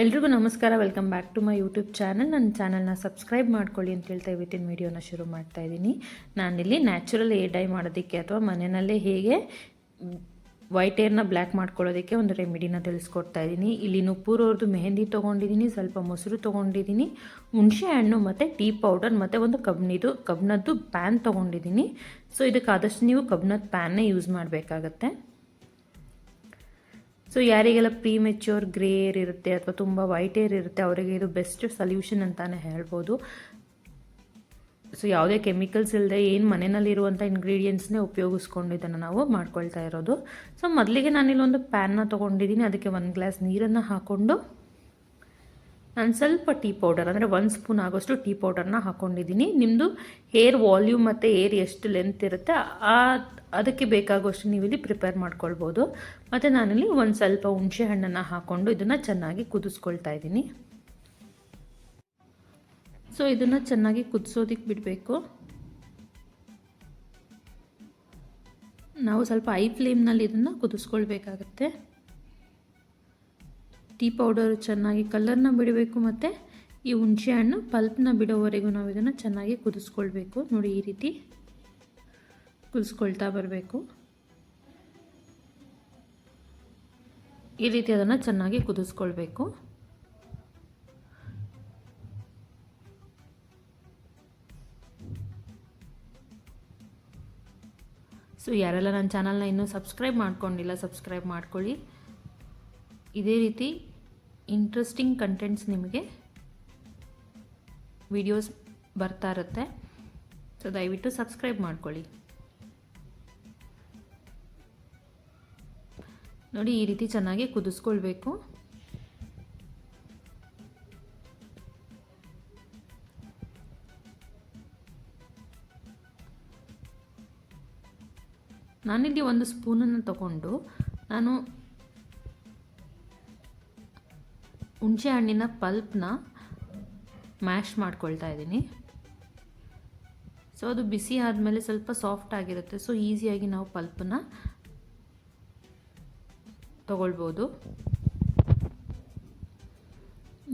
ಎಲ್ರಿಗೂ ನಮಸ್ಕಾರ welcome back to my YouTube channel ನನ್ನ ಚಾನಲ್ನ ಸಬ್ಸ್ಕ್ರೈಬ್ ಮಾಡ್ಕೊಳ್ಳಿ ಅಂತ ಹೇಳ್ತಾ ಇವತ್ತಿನ ವೀಡಿಯೋನ ಶುರು ಮಾಡ್ತಾ ಇದ್ದೀನಿ. ನಾನಿಲ್ಲಿ ನ್ಯಾಚುರಲ್ ಏ ಡೈ ಮಾಡೋದಕ್ಕೆ ಅಥವಾ ಮನೆಯಲ್ಲೇ ಹೇಗೆ ವೈಟ್ ಏರ್ನ ಬ್ಲ್ಯಾಕ್ ಮಾಡ್ಕೊಳ್ಳೋದಕ್ಕೆ ಒಂದು ರೆಮಿಡಿನ ತಿಳಿಸ್ಕೊಡ್ತಾ ಇದ್ದೀನಿ. ಇಲ್ಲಿ ನುಪ್ಪೂರವ್ರದ್ದು ಮೆಹಂದಿ ತೊಗೊಂಡಿದ್ದೀನಿ, ಸ್ವಲ್ಪ ಮೊಸರು ತೊಗೊಂಡಿದ್ದೀನಿ, ಹುಣಸೆ ಹಣ್ಣು ಮತ್ತು ಟೀ ಪೌಡರ್ ಮತ್ತು ಒಂದು ಕಬ್ಬಿನಿದು ಕಬ್ಬಿನದ್ದು ಪ್ಯಾನ್ ತೊಗೊಂಡಿದ್ದೀನಿ. ಸೊ ಇದಕ್ಕೆ ಆದಷ್ಟು ನೀವು ಕಬ್ಬಿನದ್ದು ಪ್ಯಾನ್ನೇ ಯೂಸ್ ಮಾಡಬೇಕಾಗತ್ತೆ. ಸೊ ಯಾರಿಗೆಲ್ಲ ಪ್ರೀ ಮೆಚ್ಯೂರ್ ಗ್ರೇ ಏರ್ ಇರುತ್ತೆ ಅಥವಾ ತುಂಬ ವೈಟ್ ಏರ್ ಇರುತ್ತೆ, ಅವರಿಗೆ ಇದು ಬೆಸ್ಟ್ ಸೊಲ್ಯೂಷನ್ ಅಂತಾನೆ ಹೇಳ್ಬೋದು. ಸೊ ಯಾವುದೇ ಕೆಮಿಕಲ್ಸ್ ಇಲ್ಲದೆ ಏನು ಮನೆಯಲ್ಲಿರುವಂಥ ಇಂಗ್ರೀಡಿಯೆಂಟ್ಸ್ನೇ ಉಪಯೋಗಿಸ್ಕೊಂಡು ಇದನ್ನು ನಾವು ಮಾಡ್ಕೊಳ್ತಾ ಇರೋದು. ಸೊ ಮೊದಲಿಗೆ ನಾನಿಲ್ಲೊಂದು ಪ್ಯಾನ್ನ ತೊಗೊಂಡಿದ್ದೀನಿ, ಅದಕ್ಕೆ ಒಂದು ಗ್ಲಾಸ್ ನೀರನ್ನು ಹಾಕ್ಕೊಂಡು ನಾನು ಸ್ವಲ್ಪ ಟೀ ಪೌಡರ್, ಅಂದರೆ ಒಂದು ಸ್ಪೂನ್ ಆಗೋಷ್ಟು ಟೀ ಪೌಡರ್ನ ಹಾಕ್ಕೊಂಡಿದ್ದೀನಿ ನಿಮ್ಮದು ಹೇರ್ ವಾಲ್ಯೂಮ್ ಮತ್ತು ಏರ್ ಎಷ್ಟು ಲೆಂತ್ ಇರುತ್ತೆ, ಆ, ಅದಕ್ಕೆ ಬೇಕಾಗುವಷ್ಟು ನೀವಿಲ್ಲಿ ಪ್ರಿಪೇರ್ ಮಾಡ್ಕೊಳ್ಬೋದು. ಮತ್ತು ನಾನಿಲ್ಲಿ ಒಂದು ಸ್ವಲ್ಪ ಹುಣಸೆ ಹಣ್ಣನ್ನು ಹಾಕ್ಕೊಂಡು ಇದನ್ನು ಚೆನ್ನಾಗಿ ಕುದಿಸ್ಕೊಳ್ತಾ ಇದ್ದೀನಿ. ಸೊ ಇದನ್ನು ಚೆನ್ನಾಗಿ ಕುದಿಸೋದಕ್ಕೆ ಬಿಡಬೇಕು. ನಾವು ಸ್ವಲ್ಪ ಐ ಫ್ಲೇಮ್ನಲ್ಲಿ ಇದನ್ನು ಕುದಿಸ್ಕೊಳ್ಬೇಕಾಗತ್ತೆ. ಟೀ ಪೌಡರ್ ಚೆನ್ನಾಗಿ ಕಲರ್ನ ಬಿಡಬೇಕು ಮತ್ತು ಈ ಹುಣಸೆ ಹಣ್ಣು ಪಲ್ಪ್ನ ಬಿಡೋವರೆಗೂ ನಾವು ಇದನ್ನು ಚೆನ್ನಾಗಿ ಕುದಿಸ್ಕೊಳ್ಬೇಕು. ನೋಡಿ ಈ ರೀತಿ ಕುದಿಸ್ಕೊಳ್ತಾ ಬರಬೇಕು. ಈ ರೀತಿ ಅದನ್ನು ಚೆನ್ನಾಗಿ ಕುದಿಸ್ಕೊಳ್ಬೇಕು. ಸೊ, ಯಾರೆಲ್ಲ ನನ್ನ ಚಾನಲ್ನ ಇನ್ನೂ ಸಬ್ಸ್ಕ್ರೈಬ್ ಮಾಡ್ಕೊಂಡಿಲ್ಲ ಸಬ್ಸ್ಕ್ರೈಬ್ ಮಾಡ್ಕೊಳ್ಳಿ. ಇದೇ ರೀತಿ ಇಂಟ್ರೆಸ್ಟಿಂಗ್ ಕಂಟೆಂಟ್ಸ್ ನಿಮಗೆ ವಿಡಿಯೋಸ್ ಬರ್ತಾ ಇರುತ್ತೆ. ಸೊ ದಯವಿಟ್ಟು ಸಬ್ಸ್ಕ್ರೈಬ್ ಮಾಡ್ಕೊಳ್ಳಿ. ನೋಡಿ, ಈ ರೀತಿ ಚೆನ್ನಾಗಿ ಕುದಿಸ್ಕೊಳ್ಬೇಕು. ನಾನಿಲ್ಲಿ ಒಂದು ಸ್ಪೂನನ್ನು ತಗೊಂಡು ನಾನು ಹುಣಸೆ ಹಣ್ಣಿನ ಪಲ್ಪ್ನ ಮ್ಯಾಶ್ ಮಾಡ್ಕೊಳ್ತಾ ಇದ್ದೀನಿ. ಸೊ ಅದು ಬಿಸಿ ಆದಮೇಲೆ ಸ್ವಲ್ಪ ಸಾಫ್ಟ್ ಆಗಿರುತ್ತೆ. ಸೊ ಈಸಿಯಾಗಿ ನಾವು ಪಲ್ಪನ್ನ ತಗೊಳ್ಬೋದು.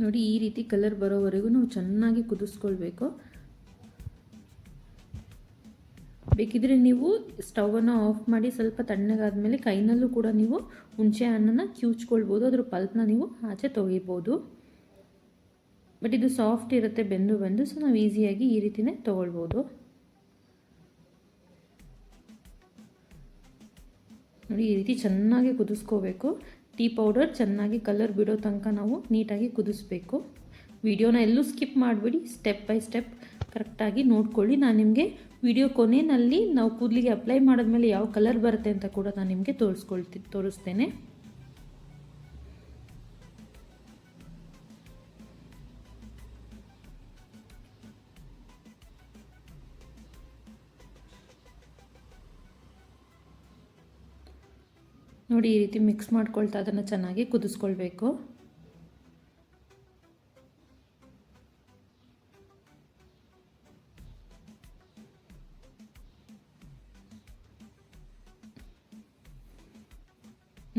ನೋಡಿ, ಈ ರೀತಿ ಕಲರ್ ಬರೋವರೆಗೂ ನಾವು ಚೆನ್ನಾಗಿ ಕುದಿಸ್ಕೊಳ್ಬೇಕು. ಬೇಕಿದ್ರೆ ನೀವು ಸ್ಟವನ್ನು ಆಫ್ ಮಾಡಿ ಸ್ವಲ್ಪ ತಣ್ಣಗಾದ್ಮೇಲೆ ಕೈನಲ್ಲೂ ಕೂಡ ನೀವು ಹುಣಸೆ ಹಣ್ಣನ್ನು ಕಿವುಚ್ಕೊಳ್ಬೋದು ಅದ್ರ ಪಲ್ಪ್ನ ನೀವು ಆಚೆ ತೊಗಿಬೋದು ಬಟ್ ಇದು ಸಾಫ್ಟ್ ಇರುತ್ತೆ ಬೆಂದು ಬೆಂದು, ಸೊ ನಾವು ಈಸಿಯಾಗಿ ಈ ರೀತಿನೇ ತೊಗೊಳ್ಬೋದು. ನೋಡಿ, ಈ ರೀತಿ ಚೆನ್ನಾಗಿ ಕುದಿಸ್ಕೋಬೇಕು. ಟೀ ಪೌಡರ್ ಚೆನ್ನಾಗಿ ಕಲರ್ ಬಿಡೋ ತನಕ ನಾವು ನೀಟಾಗಿ ಕುದಿಸ್ಬೇಕು. ವಿಡಿಯೋನ ಎಲ್ಲೂ ಸ್ಕಿಪ್ ಮಾಡಿಬಿಡಿ. ಸ್ಟೆಪ್ ಬೈ ಸ್ಟೆಪ್ ಕರೆಕ್ಟಾಗಿ ನೋಡ್ಕೊಳ್ಳಿ. ನಾನು ನಿಮಗೆ ವಿಡಿಯೋ ಕೊನೆಯಲ್ಲಿ ನಾವು ಕೂದಲಿಗೆ ಅಪ್ಲೈ ಮಾಡಿದ್ಮೇಲೆ ಯಾವ ಕಲರ್ ಬರುತ್ತೆ ಅಂತ ಕೂಡ ನಾನು ನಿಮಗೆ ತೋರಿಸ್ಕೊಳ್ತಿ ತೋರಿಸ್ತೇನೆ. ನೋಡಿ ಈ ರೀತಿ ಮಿಕ್ಸ್ ಮಾಡ್ಕೊಳ್ತಾ ಅದನ್ನು ಚೆನ್ನಾಗಿ ಕುದಿಸ್ಕೊಳ್ಬೇಕು.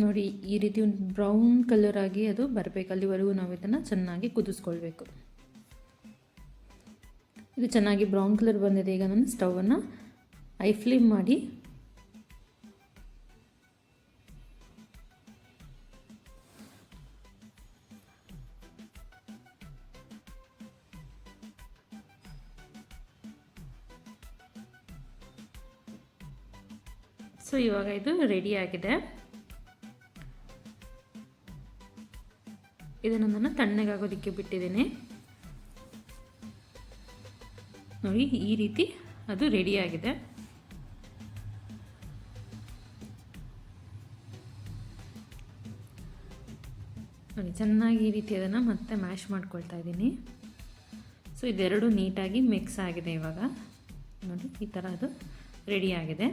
ನೋಡಿ, ಈ ರೀತಿ ಒಂದು ಬ್ರೌನ್ ಕಲರ್ ಆಗಿ ಅದು ಬರಬೇಕು. ಅಲ್ಲಿವರೆಗೂ ನಾವು ಇದನ್ನು ಚೆನ್ನಾಗಿ ಕುದಿಸ್ಕೊಳ್ಬೇಕು. ಇದು ಚೆನ್ನಾಗಿ ಬ್ರೌನ್ ಕಲರ್ ಬಂದಿದೆ. ಈಗ ನಾನು ಸ್ಟವನ್ನು ಐ ಫ್ಲೇಮ್ ಮಾಡಿ ಸೊ ಇವಾಗ ಇದು ರೆಡಿ ಆಗಿದೆ. ಇದನ್ನು ನಾನು ತಣ್ಣಗಾಗೋದಕ್ಕೆ ಬಿಟ್ಟಿದ್ದೇನೆ. ನೋಡಿ, ಈ ರೀತಿ ಅದು ರೆಡಿಯಾಗಿದೆ ನೋಡಿ, ಚೆನ್ನಾಗಿ ಈ ರೀತಿ ಅದನ್ನು ಮತ್ತೆ ಮ್ಯಾಶ್ ಮಾಡ್ಕೊಳ್ತಾ ಇದ್ದೀನಿ. ಸೊ ಇದೆರಡು ನೀಟಾಗಿ ಮಿಕ್ಸ್ ಆಗಿದೆ ಇವಾಗ. ನೋಡಿ, ಈ ಥರ ಅದು ರೆಡಿಯಾಗಿದೆ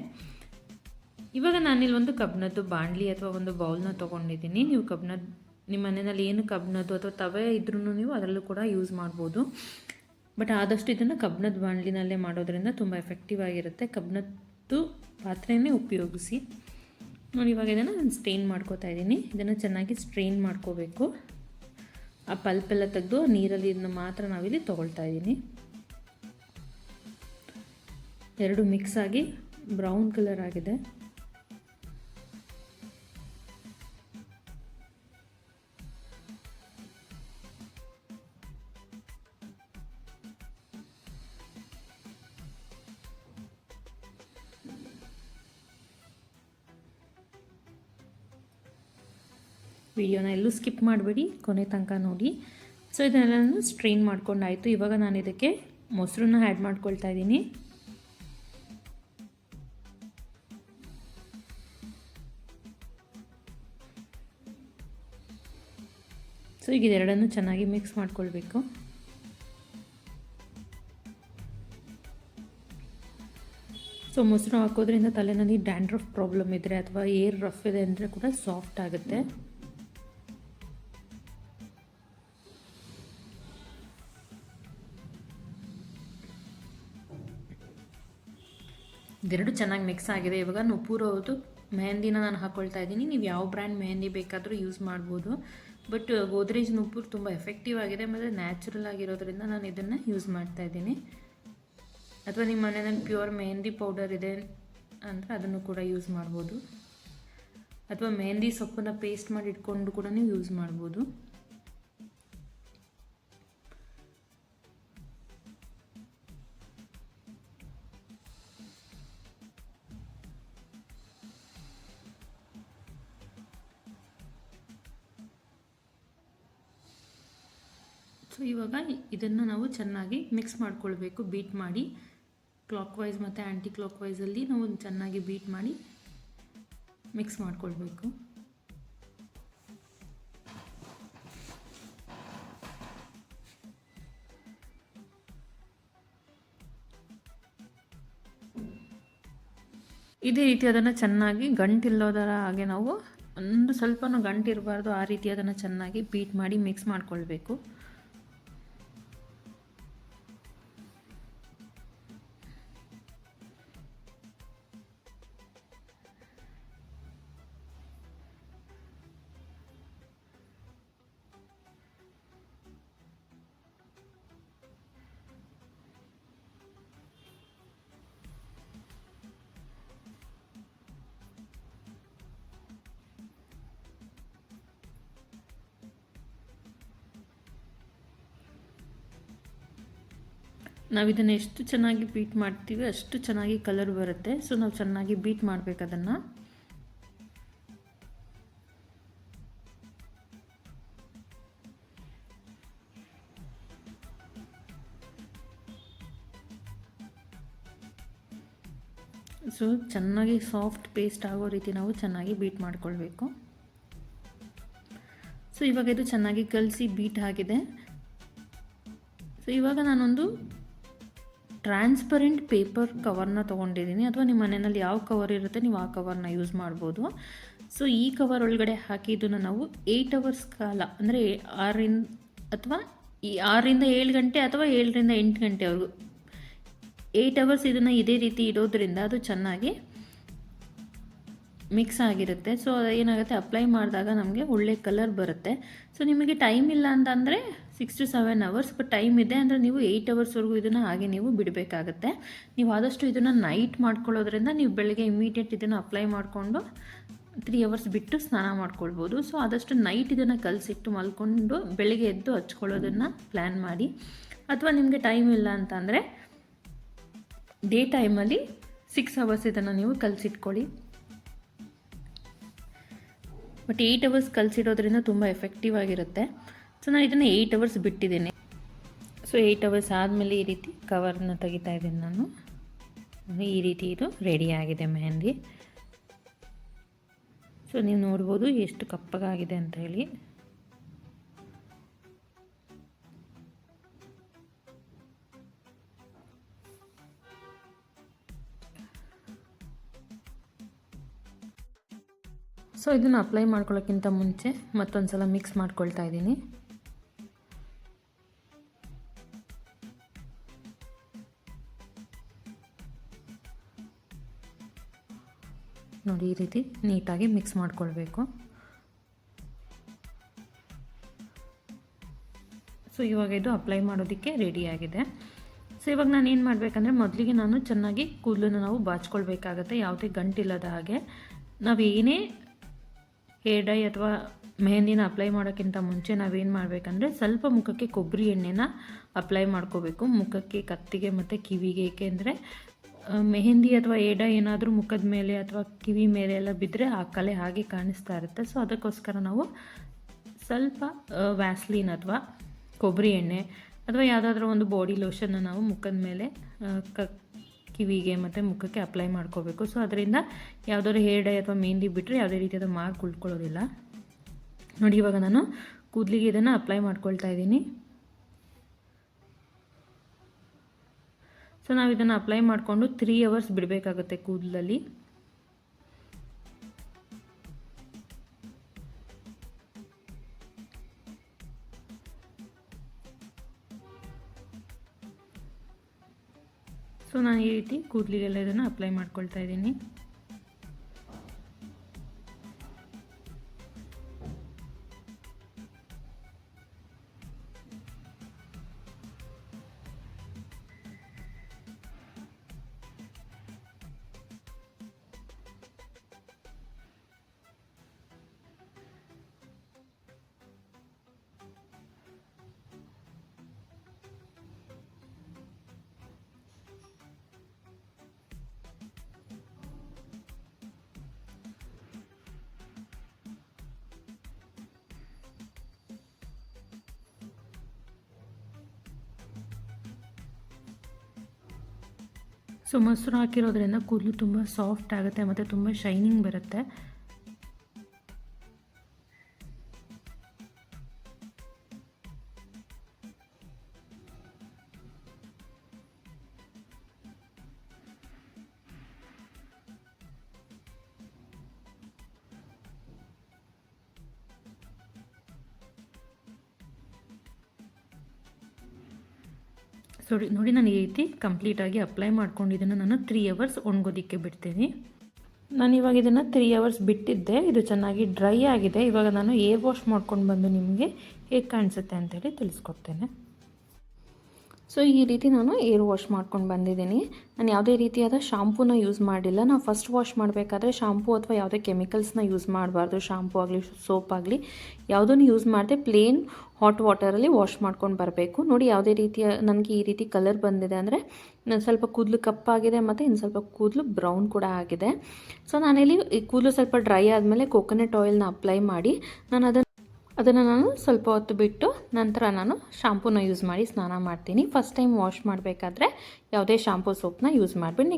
ಇವಾಗ ನಾನಿಲ್ಲಿ ಒಂದು ಕಬ್ಬಿಣದ್ದು ಬಾಂಡ್ಲಿ ಅಥವಾ ಒಂದು ಬೌಲ್ನ ತೊಗೊಂಡಿದ್ದೀನಿ. ನೀವು ಕಬ್ಬಿಣದ ನಿಮ್ಮ ಮನೆಯಲ್ಲಿ ಏನು ಕಬ್ಬಿಣದ್ದು ಅಥವಾ ತವೆ ಇದ್ರೂ ನೀವು ಅದರಲ್ಲೂ ಕೂಡ ಯೂಸ್ ಮಾಡ್ಬೋದು. ಬಟ್ ಆದಷ್ಟು ಇದನ್ನು ಕಬ್ಬಿಣದ ಬಾಣಲಿನಲ್ಲೇ ಮಾಡೋದ್ರಿಂದ ತುಂಬ ಎಫೆಕ್ಟಿವ್ ಆಗಿರುತ್ತೆ. ಕಬ್ಬಿಣದ್ದು ಪಾತ್ರೆಯೇ ಉಪಯೋಗಿಸಿ. ನೋಡಿ, ಇವಾಗ ಇದನ್ನು ನಾನು ಸ್ಟ್ರೈನ್ ಮಾಡ್ಕೋತಾ ಇದ್ದೀನಿ. ಇದನ್ನು ಚೆನ್ನಾಗಿ ಸ್ಟ್ರೈನ್ ಮಾಡ್ಕೋಬೇಕು. ಆ ಪಲ್ಪೆಲ್ಲ ತೆಗೆದು ನೀರಲ್ಲಿ ಇದನ್ನು ಮಾತ್ರ ನಾವಿಲ್ಲಿ ತೊಗೊಳ್ತಾ ಇದ್ದೀನಿ. ಎರಡು ಮಿಕ್ಸ್ ಆಗಿ ಬ್ರೌನ್ ಕಲರ್ ಆಗಿದೆ. ವಿಡಿಯೋನ ಎಲ್ಲೂ ಸ್ಕಿಪ್ ಮಾಡಬೇಡಿ, ಕೊನೆ ತನಕ ನೋಡಿ. ಸೊ ಇದನ್ನೆಲ್ಲ ಸ್ಟ್ರೈನ್ ಮಾಡ್ಕೊಂಡಾಯಿತು. ಇವಾಗ ನಾನು ಇದಕ್ಕೆ ಮೊಸರನ್ನ ಆ್ಯಡ್ ಮಾಡ್ಕೊಳ್ತಾ ಇದ್ದೀನಿ. ಸೊ ಈಗ ಇದೆರಡನ್ನು ಚೆನ್ನಾಗಿ ಮಿಕ್ಸ್ ಮಾಡ್ಕೊಳ್ಬೇಕು. ಸೊ ಮೊಸರು ಹಾಕೋದ್ರಿಂದ ತಲೆನಲ್ಲಿ ಡ್ಯಾಂಡ್ರಫ್ ಪ್ರಾಬ್ಲಮ್ ಇದ್ದರೆ ಅಥವಾ ಏರ್ ರಫ್ ಇದೆ ಅಂದರೆ ಕೂಡ ಸಾಫ್ಟ್ ಆಗುತ್ತೆ. ಇದೆರಡು ಚೆನ್ನಾಗಿ ಮಿಕ್ಸ್ ಆಗಿದೆ. ಇವಾಗ ನುಪ್ಪೂರು ಅವ್ರದ್ದು ಮೆಹಂದಿನ ನಾನು ಹಾಕ್ಕೊಳ್ತಾ ಇದ್ದೀನಿ. ನೀವು ಯಾವ ಬ್ರ್ಯಾಂಡ್ ಮೆಹಂದಿ ಬೇಕಾದರೂ ಯೂಸ್ ಮಾಡ್ಬೋದು. ಬಟ್ ಗೋದ್ರೇಜ್ ನುಪ್ಪೂರು ತುಂಬ ಎಫೆಕ್ಟಿವ್ ಆಗಿದೆ. ಮತ್ತು ನ್ಯಾಚುರಲ್ ಆಗಿರೋದ್ರಿಂದ ನಾನು ಇದನ್ನು ಯೂಸ್ ಮಾಡ್ತಾ ಇದ್ದೀನಿ. ಅಥವಾ ನಿಮ್ಮ ಮನೆಯಲ್ಲಿ ಪ್ಯೂರ್ ಮೆಹಂದಿ ಪೌಡರ್ ಇದೆ ಅಂದರೆ ಅದನ್ನು ಕೂಡ ಯೂಸ್ ಮಾಡ್ಬೋದು. ಅಥವಾ ಮೆಹಂದಿ ಸೊಪ್ಪನ್ನು ಪೇಸ್ಟ್ ಮಾಡಿ ಇಟ್ಕೊಂಡು ಕೂಡ ನೀವು ಯೂಸ್ ಮಾಡ್ಬೋದು. ಸೊ ಇವಾಗ ಇದನ್ನು ನಾವು ಚೆನ್ನಾಗಿ ಮಿಕ್ಸ್ ಮಾಡ್ಕೊಳ್ಬೇಕು ಬೀಟ್ ಮಾಡಿ. ಕ್ಲಾಕ್ ವೈಸ್ ಮತ್ತು ಆ್ಯಂಟಿ ಕ್ಲಾಕ್ ವೈಸಲ್ಲಿ ನಾವು ಚೆನ್ನಾಗಿ ಬೀಟ್ ಮಾಡಿ ಮಿಕ್ಸ್ ಮಾಡ್ಕೊಳ್ಬೇಕು. ಇದೇ ರೀತಿ ಅದನ್ನು ಚೆನ್ನಾಗಿ ಗಂಟಿಲ್ಲೋದರ ಹಾಗೆ ನಾವು ಒಂದು ಸ್ವಲ್ಪನೂ ಗಂಟಿರಬಾರ್ದು, ಆ ರೀತಿ ಅದನ್ನು ಚೆನ್ನಾಗಿ ಬೀಟ್ ಮಾಡಿ ಮಿಕ್ಸ್ ಮಾಡ್ಕೊಳ್ಬೇಕು. ನಾವು ಇದನ್ನು ಎಷ್ಟು ಚೆನ್ನಾಗಿ ಬೀಟ್ ಮಾಡ್ತೀವಿ, ಅಷ್ಟು ಚೆನ್ನಾಗಿ ಕಲರ್ ಬರುತ್ತೆ. ಸೊ ನಾವು ಚೆನ್ನಾಗಿ ಬೀಟ್ ಮಾಡಬೇಕು ಅದನ್ನು. ಸೊ ಚೆನ್ನಾಗಿ ಸಾಫ್ಟ್ ಪೇಸ್ಟ್ ಆಗೋ ರೀತಿ ನಾವು ಚೆನ್ನಾಗಿ ಬೀಟ್ ಮಾಡ್ಕೊಳ್ಬೇಕು. ಸೊ ಇವಾಗ ಇದು ಚೆನ್ನಾಗಿ ಕಲಸಿ ಬೀಟ್ ಆಗಿದೆ ಸೊ ಇವಾಗ ನಾನೊಂದು ಟ್ರಾನ್ಸ್ಪರೆಂಟ್ ಪೇಪರ್ ಕವರ್ನ ತೊಗೊಂಡಿದ್ದೀನಿ. ಅಥವಾ ನಿಮ್ಮ ಮನೆಯಲ್ಲಿ ಯಾವ ಕವರ್ ಇರುತ್ತೆ ನೀವು ಆ ಕವರ್ನ ಯೂಸ್ ಮಾಡ್ಬೋದು. ಸೊ, ಈ ಕವರ್ ಒಳಗಡೆ ಹಾಕಿ ಇದನ್ನು ನಾವು ಏಯ್ಟ್ ಅವರ್ಸ್ ಕಾಲ, ಅಂದರೆ ಆರಿಂದ ಅಥವಾ ಈ ಆರರಿಂದ ಏಳು ಗಂಟೆ ಅಥವಾ ಏಳರಿಂದ ಎಂಟು ಗಂಟೆವರೆಗೂ ಏಯ್ಟ್ ಅವರ್ಸ್ ಇದನ್ನು ಇದೇ ರೀತಿ ಇಡೋದ್ರಿಂದ ಅದು ಚೆನ್ನಾಗಿ ಮಿಕ್ಸ್ ಆಗಿರುತ್ತೆ. ಸೊ ಏನಾಗುತ್ತೆ ಅಪ್ಲೈ ಮಾಡಿದಾಗ ನಮಗೆ ಒಳ್ಳೆ ಕಲರ್ ಬರುತ್ತೆ. ಸೊ, ನಿಮಗೆ ಟೈಮ್ ಇಲ್ಲ ಅಂತಂದರೆ six to seven hours but time ಇದೆ ಅಂದರೆ ನೀವು ಏಯ್ಟ್ ಅವರ್ಸ್ವರೆಗೂ ಇದನ್ನು ಹಾಗೆ ನೀವು ಬಿಡಬೇಕಾಗತ್ತೆ. ನೀವು ಆದಷ್ಟು ಇದನ್ನು ನೈಟ್ ಮಾಡ್ಕೊಳ್ಳೋದ್ರಿಂದ ನೀವು ಬೆಳಗ್ಗೆ ಇಮಿಡಿಯೇಟ್ ಇದನ್ನು ಅಪ್ಲೈ ಮಾಡಿಕೊಂಡು ತ್ರೀ ಅವರ್ಸ್ ಬಿಟ್ಟು ಸ್ನಾನ ಮಾಡ್ಕೊಳ್ಬೋದು. ಸೊ ಆದಷ್ಟು ನೈಟ್ ಇದನ್ನು ಕಲಸಿಟ್ಟು ಮಲ್ಕೊಂಡು ಬೆಳಗ್ಗೆ ಎದ್ದು ಹಚ್ಕೊಳ್ಳೋದನ್ನು ಪ್ಲ್ಯಾನ್ ಮಾಡಿ. ಅಥವಾ ನಿಮಗೆ ಟೈಮ್ ಇಲ್ಲ ಅಂತಂದರೆ ಡೇ ಟೈಮಲ್ಲಿ ಸಿಕ್ಸ್ ಅವರ್ಸ್ ಇದನ್ನು ನೀವು ಕಲಸಿಟ್ಕೊಳ್ಳಿ. ಬಟ್ ಏಯ್ಟ್ ಅವರ್ಸ್ ಕಲಸಿಡೋದ್ರಿಂದ ತುಂಬ ಎಫೆಕ್ಟಿವ್ ಆಗಿರುತ್ತೆ. ಸೊ ನಾನು ಇದನ್ನು ಏಯ್ಟ್ ಅವರ್ಸ್ ಬಿಟ್ಟಿದ್ದೀನಿ. ಸೊ ಏಯ್ಟ್ ಅವರ್ಸ್ ಆದಮೇಲೆ ಈ ರೀತಿ ಕವರ್ನ ತೆಗಿತಾ ಇದ್ದೀನಿ ನಾನು. ಈ ರೀತಿ ಇದು ರೆಡಿ ಆಗಿದೆ ಮೆಹಂದಿ ಸೊ ನೀವು ನೋಡ್ಬೋದು ಎಷ್ಟು ಕಪ್ಪಗಾಗಿದೆ ಅಂತ ಹೇಳಿ. ಸೊ ಇದನ್ನು ಅಪ್ಲೈ ಮಾಡ್ಕೊಳ್ಳೋಕ್ಕಿಂತ ಮುಂಚೆ ಮತ್ತೊಂದು ಸಲ ಮಿಕ್ಸ್ ಮಾಡ್ಕೊಳ್ತಾ ಇದ್ದೀನಿ. ನೋಡಿ ಈ ರೀತಿ ನೀಟಾಗಿ ಮಿಕ್ಸ್ ಮಾಡ್ಕೊಳ್ಬೇಕು. ಸೊ ಇವಾಗ ಇದು ಅಪ್ಲೈ ಮಾಡೋದಕ್ಕೆ ರೆಡಿಯಾಗಿದೆ ಸೊ ಇವಾಗ ನಾನು ಏನು ಮಾಡಬೇಕಂದ್ರೆ ಮೊದಲಿಗೆ ನಾನು ಚೆನ್ನಾಗಿ ಕೂದಲನ್ನು ನಾವು ಬಾಚ್ಕೊಳ್ಬೇಕಾಗತ್ತೆ, ಯಾವುದೇ ಗಂಟಿಲ್ಲದ ಹಾಗೆ. ನಾವು ಏನೇ ಹೇರ್ ಡೈ ಅಥವಾ ಮೆಹಂದಿನ ಅಪ್ಲೈ ಮಾಡೋಕ್ಕಿಂತ ಮುಂಚೆ ನಾವೇನು ಮಾಡಬೇಕಂದ್ರೆ ಸ್ವಲ್ಪ ಮುಖಕ್ಕೆ ಕೊಬ್ಬರಿ ಎಣ್ಣೆನ ಅಪ್ಲೈ ಮಾಡ್ಕೋಬೇಕು. ಮುಖಕ್ಕೆ, ಕತ್ತಿಗೆ ಮತ್ತು ಕಿವಿಗೆ, ಏಕೆಂದರೆ ಮೆಹಂದಿ ಅಥವಾ ಏಡ ಏನಾದರೂ ಮುಖದ ಮೇಲೆ ಅಥವಾ ಕಿವಿ ಮೇಲೆ ಎಲ್ಲ ಬಿದ್ದರೆ ಆ ಕಲೆ ಹಾಗೆ ಕಾಣಿಸ್ತಾ ಇರುತ್ತೆ. ಸೊ ಅದಕ್ಕೋಸ್ಕರ ನಾವು ಸ್ವಲ್ಪ ವ್ಯಾಸ್ಲಿನ್ ಅಥವಾ ಕೊಬ್ಬರಿ ಎಣ್ಣೆ ಅಥವಾ ಯಾವುದಾದ್ರೂ ಒಂದು ಬಾಡಿ ಲೋಷನ್ನ ನಾವು ಮುಖದ ಮೇಲೆ ಕ, ಕಿವಿಗೆ ಮತ್ತು ಮುಖಕ್ಕೆ ಅಪ್ಲೈ ಮಾಡ್ಕೋಬೇಕು. ಸೊ ಅದರಿಂದ ಯಾವುದಾದ್ರು ಹೇರ್ ಡೈ ಅಥವಾ ಮೆಹಂದಿ ಬಿಟ್ಟರೆ ಯಾವುದೇ ರೀತಿಯಾದ ಮಾರ್ಕ್ ಉಳ್ಕೊಳ್ಳೋದಿಲ್ಲ. ನೋಡಿ, ಇವಾಗ ನಾನು ಕೂದಲಿಗೆ ಇದನ್ನು ಅಪ್ಲೈ ಮಾಡ್ಕೊಳ್ತಾ ಇದ್ದೀನಿ. ಸೊ ನಾವು ಇದನ್ನು ಅಪ್ಲೈ ಮಾಡಿಕೊಂಡು ತ್ರೀ ಅವರ್ಸ್ ಬಿಡಬೇಕಾಗುತ್ತೆ ಕೂದಲಲ್ಲಿ. ಸೊ ನಾನು ಈ ರೀತಿ ಕೂದಲಿಗೆಲ್ಲ ಇದನ್ನು ಅಪ್ಲೈ ಮಾಡ್ಕೊಳ್ತಾ ಇದ್ದೀನಿ. ಸೊ ಮೊಸರು ಹಾಕಿರೋದ್ರಿಂದ ಕೂದಲು ತುಂಬ ಸಾಫ್ಟ್ ಆಗುತ್ತೆ ಮತ್ತು ತುಂಬ ಶೈನಿಂಗ್ ಬರುತ್ತೆ. ಸೊ ನೋಡಿ ನಾನು ಈ ರೀತಿ ಕಂಪ್ಲೀಟಾಗಿ ಅಪ್ಲೈ ಮಾಡ್ಕೊಂಡು ಇದನ್ನು ನಾನು ತ್ರೀ ಅವರ್ಸ್ ಒಣಗೋದಿಕ್ಕೆ ಬಿಡ್ತೀನಿ. ನಾನು ಇವಾಗ ಇದನ್ನು ತ್ರೀ ಅವರ್ಸ್ ಬಿಟ್ಟಿದ್ದೆ, ಇದು ಚೆನ್ನಾಗಿ ಡ್ರೈ ಆಗಿದೆ. ಇವಾಗ ನಾನು ಏರ್ ವಾಶ್ ಮಾಡ್ಕೊಂಡು ಬಂದು ನಿಮಗೆ ಹೇಗೆ ಕಾಣಿಸುತ್ತೆ ಅಂತೇಳಿ ತಿಳಿಸ್ಕೊಡ್ತೇನೆ. ಸೊ ಈ ರೀತಿ ನಾನು ಏರ್ ವಾಶ್ ಮಾಡ್ಕೊಂಡು ಬಂದಿದ್ದೀನಿ. ನಾನು ಯಾವುದೇ ರೀತಿಯಾದ ಶಾಂಪೂನ ಯೂಸ್ ಮಾಡಿಲ್ಲ. ನಾವು ಫಸ್ಟ್ ವಾಶ್ ಮಾಡಬೇಕಾದ್ರೆ ಶಾಂಪೂ ಅಥವಾ ಯಾವುದೇ ಕೆಮಿಕಲ್ಸ್ನ ಯೂಸ್ ಮಾಡಬಾರ್ದು. ಶಾಂಪೂ ಆಗಲಿ ಸೋಪ್ ಆಗಲಿ, ಯಾವುದನ್ನು ಯೂಸ್ ಮಾಡದೆ ಪ್ಲೇನ್ ಹಾಟ್ ವಾಟರಲ್ಲಿ ವಾಶ್ ಮಾಡ್ಕೊಂಡು ಬರಬೇಕು. ನೋಡಿ ಯಾವುದೇ ರೀತಿಯ, ನನಗೆ ಈ ರೀತಿ ಕಲರ್ ಬಂದಿದೆ ಅಂದರೆ ನಾನು ಸ್ವಲ್ಪ ಕೂದಲು ಕಪ್ಪಾಗಿದೆ ಮತ್ತು ಇನ್ನು ಸ್ವಲ್ಪ ಕೂದಲು ಬ್ರೌನ್ ಕೂಡ ಆಗಿದೆ. ಸೊ ನಾನಿಲ್ಲಿ ಈ ಕೂದಲು ಸ್ವಲ್ಪ ಡ್ರೈ ಆದಮೇಲೆ ಕೋಕೋನಟ್ ಆಯಿಲ್ನ ಅಪ್ಲೈ ಮಾಡಿ ನಾನು ಅದನ್ನು ಅದನ್ನು ನಾನು ಸ್ವಲ್ಪ ಹೊತ್ತು ಬಿಟ್ಟು ನಂತರ ನಾನು ಶಾಂಪೂನ ಯೂಸ್ ಮಾಡಿ ಸ್ನಾನ ಮಾಡ್ತೀನಿ. ಫಸ್ಟ್ ಟೈಮ್ ವಾಶ್ ಮಾಡಬೇಕಾದ್ರೆ ಯಾವುದೇ ಶಾಂಪೂ ಸೋಪ್ನ ಯೂಸ್ ಮಾಡಿಬಿಡಿ.